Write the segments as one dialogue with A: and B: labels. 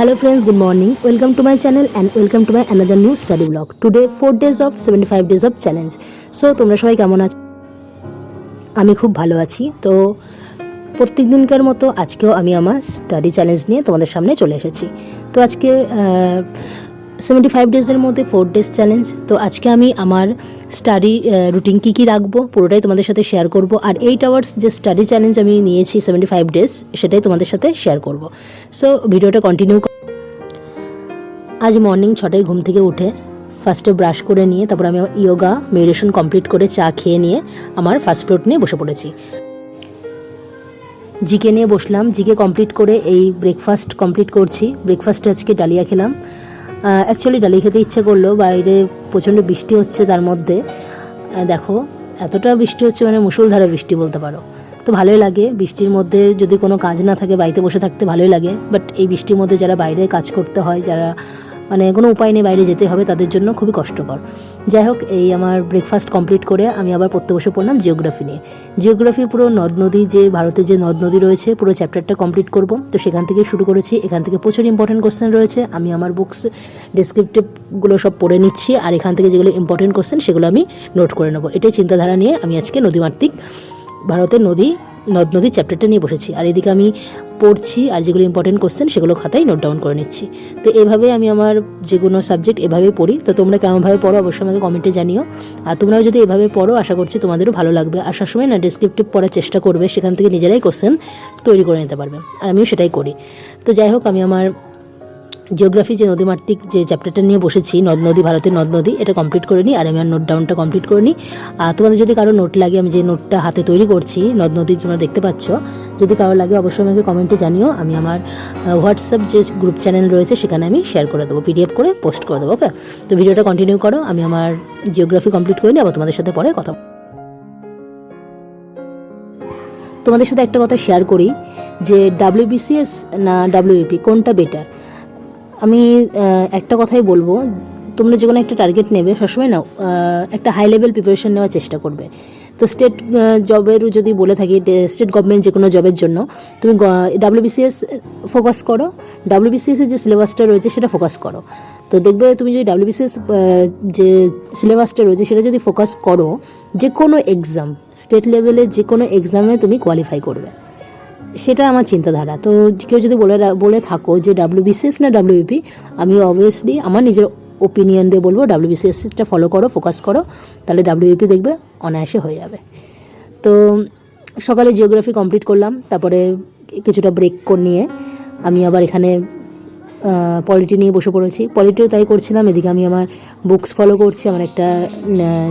A: Hello friends, good morning. Welcome to my channel and welcome to my another new study vlog. Today 4 days of 75 days of challenge. So তোমরা সবাই কেমন আছো আমি খুব ভালো আছি তো প্রত্যেক দিনকার মতো আজকেও আমি আমার স্টাডি চ্যালেঞ্জ নিয়ে তোমাদের সামনে চলে এসেছি তো আজকে সেভেন্টি ফাইভ ডেজের মধ্যে ফোর ডেজ চ্যালেঞ্জ তো আজকে আমি আমার স্টাডি রুটিন কী কী রাখব, পুরোটাই তোমাদের সাথে শেয়ার করব। আর এইট আওয়ার্স যে স্টাডি চ্যালেঞ্জ আমি নিয়েছি সেভেন্টি ফাইভ ডেজ সেটাই তোমাদের সাথে শেয়ার করব। সো ভিডিওটা কন্টিনিউ আজ মর্নিং ছটায় ঘুম থেকে উঠে ফার্স্টে ব্রাশ করে নিয়ে, তারপর আমি ইয়োগা মেডিটেশন কমপ্লিট করে চা খেয়ে নিয়ে আমার ফার্স্ট ফ্লোর নিয়ে বসে পড়েছি। জিকে নিয়ে বসলাম। জিকে কমপ্লিট করে এই ব্রেকফাস্ট কমপ্লিট করছি। ব্রেকফাস্টে আজকে ডালিয়া খেলাম। অ্যাকচুয়ালি ডালি খেতে ইচ্ছে করল বাইরে প্রচণ্ড বৃষ্টি হচ্ছে তার মধ্যে। দেখো, এতটা বৃষ্টি হচ্ছে মানে মুষলধারে বৃষ্টি বলতে পারো। তো ভালোই লাগে, বৃষ্টির মধ্যে যদি কোনো কাজ না থাকে, বাড়িতে বসে থাকতে ভালোই লাগে। বাট এই বৃষ্টির মধ্যে যারা বাইরে কাজ করতে হয়, যারা মানে কোনো উপায় নেই বাইরে যেতে হবে, তাদের জন্য খুবই কষ্টকর। যাই হোক, এই আমার ব্রেকফাস্ট কমপ্লিট করে আমি আবার পড়তে বসে পড়লাম জিওগ্রাফি নিয়ে। জিওগ্রাফির পুরো নদ নদী যে, ভারতের যে নদ নদী রয়েছে, পুরো চ্যাপ্টারটা কমপ্লিট করব। তো সেখান থেকে শুরু করেছি। এখান থেকে প্রচুর ইম্পর্টেন্ট কোশ্চেন রয়েছে। আমি আমার বুকস ডেসক্রিপটিভগুলো সব পড়ে নিচ্ছি। আর এখান থেকে যেগুলো ইম্পর্টেন্ট কোশ্চেন সেগুলো আমি নোট করে নেব। এটাই চিন্তাধারা নিয়ে আমি আজকে নদীমাতৃক, ভারতের নদী নদ নদীর চ্যাপ্টারটা নিয়ে বসেছি। আর এদিকে আমি পড়ছি আর যেগুলো ইম্পর্টেন্ট কোশ্চেন সেগুলো খাতায় নোট ডাউন করে নিচ্ছি। তো এভাবে আমি আমার যে কোনো সাবজেক্ট এভাবেই পড়ি। তো তোমরা কেমনভাবে পড়ো অবশ্যই আমাকে কমেন্টে জানিও। আর তোমরাও যদি এভাবে পড়ো, আশা করছি তোমাদেরও ভালো লাগবে। আর সবসময় না ডিসক্রিপটিভ পড়ার চেষ্টা করবে, সেখান থেকে নিজেরাই কোশ্চেন তৈরি করে নিতে পারবে। আর আমিও সেটাই করি। তো যাই হোক, আমি আমার জিওগ্রাফি যে নদীমাতৃক যে চ্যাপ্টারটা নিয়ে বসেছি, নদ নদী, ভারতের নদ নদী, এটা কমপ্লিট করে নিই, আর আমি আমার নোট ডাউনটা কমপ্লিট করে নিই। আর তোমাদের যদি কারও নোট লাগে, আমি যে নোটটা হাতে তৈরি করছি, নদ নদীর তোমরা দেখতে পাচ্ছ, যদি কারও লাগে অবশ্যই আমাকে কমেন্টে জানিও, আমি আমার হোয়াটসঅ্যাপ যে গ্রুপ চ্যানেল রয়েছে, সেখানে আমি শেয়ার করে দেবো পিডিএফ করে পোস্ট করে দেবো ওকে তো ভিডিওটা কন্টিনিউ করো, আমি আমার জিওগ্রাফি কমপ্লিট করে নিই, আবার তোমাদের সাথে পরে কথা তোমাদের সাথে একটা কথা শেয়ার করি, যে ডাব্লিউবিসিএস না ডাব্লিউপি কোনটা বেটার আমি একটা কথাই বলব। তোমরা যে কোনো একটা টার্গেট নেবে, সবসময় না একটা হাই লেভেল প্রিপারেশন নেওয়ার চেষ্টা করবে। তো স্টেট জবের যদি বলে থাকি স্টেট গভর্নমেন্ট যে কোনো জবের জন্য, তুমি ডাব্লিউবিসিএস ফোকাস করো। ডাব্লিউবিসিএস এর যে সিলেবাসটা রয়েছে, সেটা ফোকাস করো। তো দেখবে তুমি যদি ডাব্লিউবিসিএস যে সিলেবাসটা রয়েছে, সেটা যদি ফোকাস করো যে কোনো এক্সাম স্টেট লেভেলে যে কোনো এক্সামে তুমি কোয়ালিফাই করবে। সেটা আমার চিন্তাধারা। তো কেউ যদি বলে বলে থাকো যে ডাব্লিউবিসিএস না ডাব্লিউপি আমি অবভিয়াসলি আমার নিজের ওপিনিয়ন দিয়ে বলব ডাব্লিউবিসিএসটা ফলো করো ফোকাস করো, তাহলে ডাব্লিউপি দেখবে অনায়াসে হয়ে যাবে। তো সকালে জিওগ্রাফি কমপ্লিট করলাম, তারপরে কিছুটা ব্রেক করে নিয়ে আমি আবার এখানে পলিটি নিয়ে বসে পড়েছি। পলিটিও তাই করছিলাম, এদিকে আমি আমার বুকস ফলো করছি, আমার একটা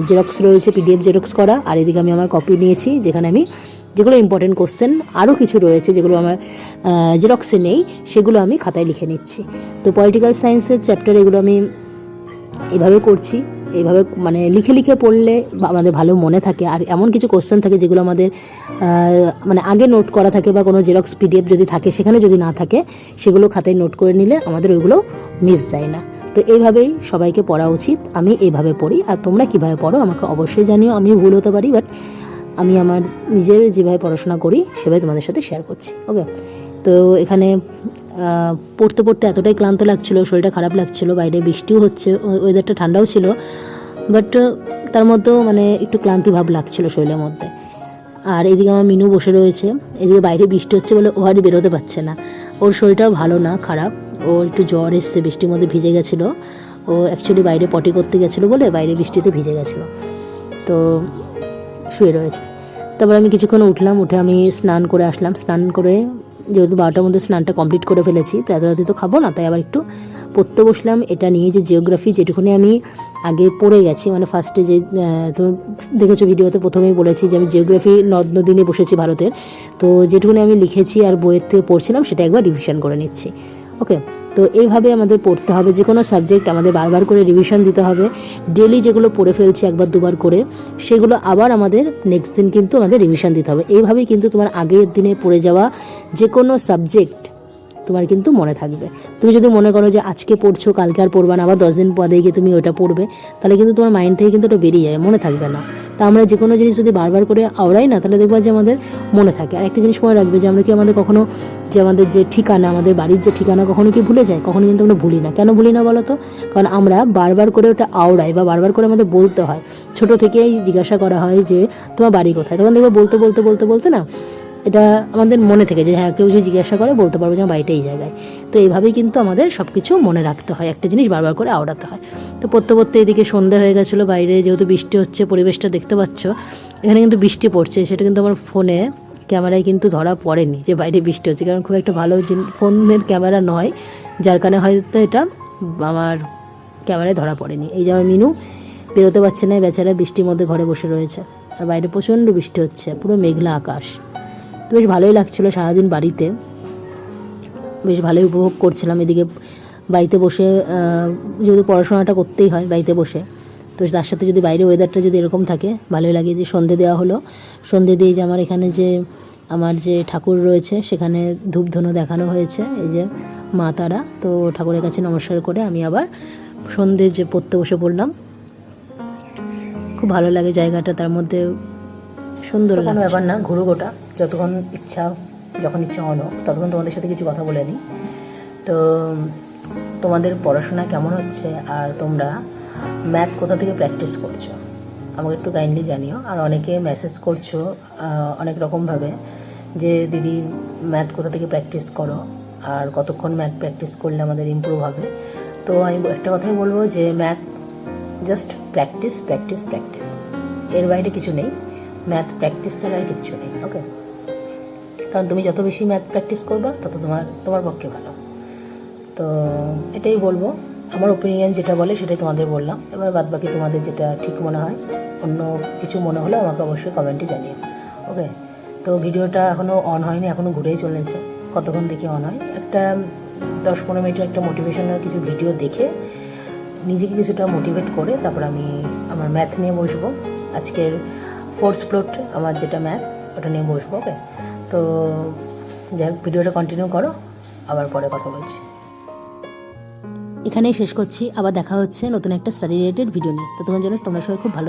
A: জেরক্স রয়েছে পিডিএফ জেরক্স করা, আর এদিকে আমি আমার কপি নিয়েছি, যেখানে আমি যেগুলো ইম্পর্টেন্ট কোশ্চেন আরও কিছু রয়েছে যেগুলো আমার জেরক্সে নেই, সেগুলো আমি খাতায় লিখে নিচ্ছি। তো পলিটিক্যাল সায়েন্সের চ্যাপ্টার এগুলো আমি এভাবে করছি এইভাবে মানে লিখে লিখে পড়লে আমাদের ভালো মনে থাকে। আর এমন কিছু কোশ্চেন থাকে যেগুলো আমাদের মানে আগে নোট করা থাকে বা কোনো জেরক্স পিডিএফ যদি থাকে, সেখানে যদি না থাকে, সেগুলো খাতায় নোট করে নিলে আমাদের ওইগুলো মিস যায় না। তো এইভাবেই সবাইকে পড়া উচিত। আমি এইভাবে পড়ি। আর তোমরা কীভাবে পড়ো, আমাকে অবশ্যই জানিও। আমি ভুল হতে পারি বাট আমি আমার নিজের যেভাবে পড়াশোনা করি, সেভাবে তোমাদের সাথে শেয়ার করছি ওকে তো এখানে পড়তে পড়তে এতটাই ক্লান্ত লাগছিল, শরীরটা খারাপ লাগছিল, বাইরে বৃষ্টিও হচ্ছে ওয়েদারটা ঠান্ডাও ছিল বাট তার মধ্যেও মানে একটু ক্লান্তি ভাব লাগছিল শরীরের মধ্যে। আর এদিকে আমার মিনু বসে রয়েছে, এদিকে বাইরে বৃষ্টি হচ্ছে বলে ও আর বেরোতে পারছে না। ওর শরীরটাও ভালো না, খারাপ, ও একটু জ্বর এসছে, বৃষ্টির মধ্যে ভিজে গেছিল, ও অ্যাকচুয়ালি বাইরে পটি করতে গেছিল বলে বাইরে বৃষ্টিতে ভিজে গেছিল। তো শুয়ে রয়েছে। তারপর আমি কিছুক্ষণ উঠলাম, উঠে আমি স্নান করে আসলাম। স্নান করে যেহেতু বারোটার মধ্যে স্নানটা কমপ্লিট করে ফেলেছি, তো এত রাতে তো খাব না, তাই আবার একটু পড়তে বসলাম। এটা নিয়ে যে জিওগ্রাফি যেটুকুনি আমি আগে পড়ে গেছি মানে ফার্স্টে যে তুমি দেখেছ ভিডিওতে প্রথমেই বলেছি যে আমি জিওগ্রাফি নদ নদী নিয়ে বসেছি ভারতের। তো যেটুকুনি আমি লিখেছি আর বইয়ের থেকে পড়ছিলাম, সেটা একবার রিভিশন করে নিচ্ছি। ওকে তো এইভাবে আমাদের পড়তে হবে, যে কোনো সাবজেক্ট আমাদের বারবার করে রিভিশন দিতে হবে। ডেলি যেগুলো পড়ে ফেলছি একবার দুবার করে, সেগুলো আবার আমাদের নেক্সট দিন কিন্তু আমাদের রিভিশন দিতে হবে। এইভাবেই কিন্তু তোমার আগের দিনে পড়ে যাওয়া যে কোনো সাবজেক্ট তোমার কিন্তু মনে থাকবে। তুমি যদি মনে করো যে আজকে পড়ছো, কালকে আর পড়বা না, আবার দশ দিন পরে গিয়ে তুমি ওটা পড়বে, তাহলে কিন্তু তোমার মাইন্ড থেকে কিন্তু ওটা বেরিয়ে যাবে মনে থাকবে না। তা আমরা যে কোনো জিনিস যদি বারবার করে আওড়াই না, তাহলে দেখবা যে আমাদের মনে থাকে। আর একটা জিনিস মনে রাখবে যে আমরা কি আমাদের কখনো যে আমাদের যে ঠিকানা, আমাদের বাড়ির যে ঠিকানা কখনো কি ভুলে যায় কখনো কিন্তু আমরা ভুলি না। কেন ভুলি না বলো তো? কারণ আমরা বারবার করে ওটা আওড়াই বা বারবার করে আমাদের বলতে হয়। ছোট থেকেই জিজ্ঞাসা করা হয় যে, তোমার বাড়ি কোথায়? তখন দেখবে বলতে বলতে বলতে বলতে না এটা আমাদের মনে থেকে যে হ্যাঁ কেউ যদি জিজ্ঞাসা করে বলতে পারব যে আমার বাড়িটা এই জায়গায়। তো এইভাবেই কিন্তু আমাদের সব কিছু মনে রাখতে হয়। একটা জিনিস বারবার করে আওড়াতে হয়। তো পড়তে পড়তে এদিকে সন্ধে হয়ে গেছিল বাইরে, যেহেতু বৃষ্টি হচ্ছে, পরিবেশটা দেখতে পাচ্ছ, এখানে কিন্তু বৃষ্টি পড়ছে। সেটা কিন্তু আমার ফোনে ক্যামেরায় কিন্তু ধরা পড়েনি যে বাইরে বৃষ্টি হচ্ছে। কারণ খুব একটা ভালো ফোনের ক্যামেরা নয়, যার কারণে হয়তো এটা আমার ক্যামেরায় ধরা পড়েনি। এই যে আমার মিনু বেরোতে পারছে না বেচারা বৃষ্টির মধ্যে ঘরে বসে রয়েছে। আর বাইরে প্রচণ্ড বৃষ্টি হচ্ছে, পুরো মেঘলা আকাশ। তো বেশ ভালোই লাগছিল সারাদিন বাড়িতে। বেশ ভালোই উপভোগ করছিলাম এদিকে। বাড়িতে বসে যেহেতু পড়াশোনাটা করতেই হয় বাড়িতে বসে, তো তার সাথে যদি বাইরে ওয়েদারটা যদি এরকম থাকে, ভালোই লাগে যে সন্ধে দেওয়া হলো। সন্ধে দিয়ে যে আমার এখানে যে, আমার যে ঠাকুর রয়েছে, সেখানে ধূপধুনো দেখানো হয়েছে, এই যে মা তারা। তো ঠাকুরের কাছে নমস্কার করে আমি আবার সন্ধে যে পড়তে বসে পড়লাম। খুব ভালো লাগে জায়গাটা, তার মধ্যে সুন্দর কোনো ব্যাপার না ঘুরু গোটা যতক্ষণ ইচ্ছা যখন ইচ্ছা হলো ততক্ষণ তোমাদের সাথে কিছু কথা বলে নিই তো তোমাদের পড়াশোনা কেমন হচ্ছে আর তোমরা ম্যাথ কোথা থেকে প্র্যাকটিস করছ? আমাকে একটু কাইন্ডলি জানিও। আর অনেকে মেসেজ করছ অনেক রকমভাবে যে দিদি ম্যাথ কোথা থেকে প্র্যাকটিস করো? আর কতক্ষণ ম্যাথ প্র্যাকটিস করলে আমাদের ইমপ্রুভ হবে? তো আমি একটা কথাই বলব যে math just practice practice practice এর বাইরে কিছু নেই। ম্যাথ প্র্যাকটিস ছাড়া আর কিচ্ছু নেই ওকে কারণ তুমি যত বেশি ম্যাথ প্র্যাকটিস করবা, তত তোমার তোমার পক্ষে ভালো। তো এটাই বলব। আমার ওপিনিয়ন যেটা বলে, সেটাই তোমাদের বললাম। এবার বাদ বাকি তোমাদের যেটা ঠিক মনে হয়, অন্য কিছু মনে হলে আমাকে অবশ্যই কমেন্টে জানিও ওকে তো ভিডিওটা এখনও অন হয়নি এখনও ঘুরেই চলেছে। কতক্ষণ দেখে অন হয়? একটা দশ পনেরো মিনিটের একটা মোটিভেশনাল কিছু ভিডিও দেখে, নিজেকে কিছুটা মোটিভেট করে তারপর আমি আমার ম্যাথ নিয়ে বসবো। আজকের ফোর্স প্লট আমার যেটা ম্যাথ ওটা নিয়ে বসবো ওকে তো যাই হোক, ভিডিওটা কন্টিনিউ করো, আবার পরে কথা বলছি। এখানেই শেষ করছি, আবার দেখা হচ্ছে নতুন একটা স্টাডি রিলেটেড ভিডিও নিয়ে। তোমার জন্য তোমরা সবাই খুব ভালো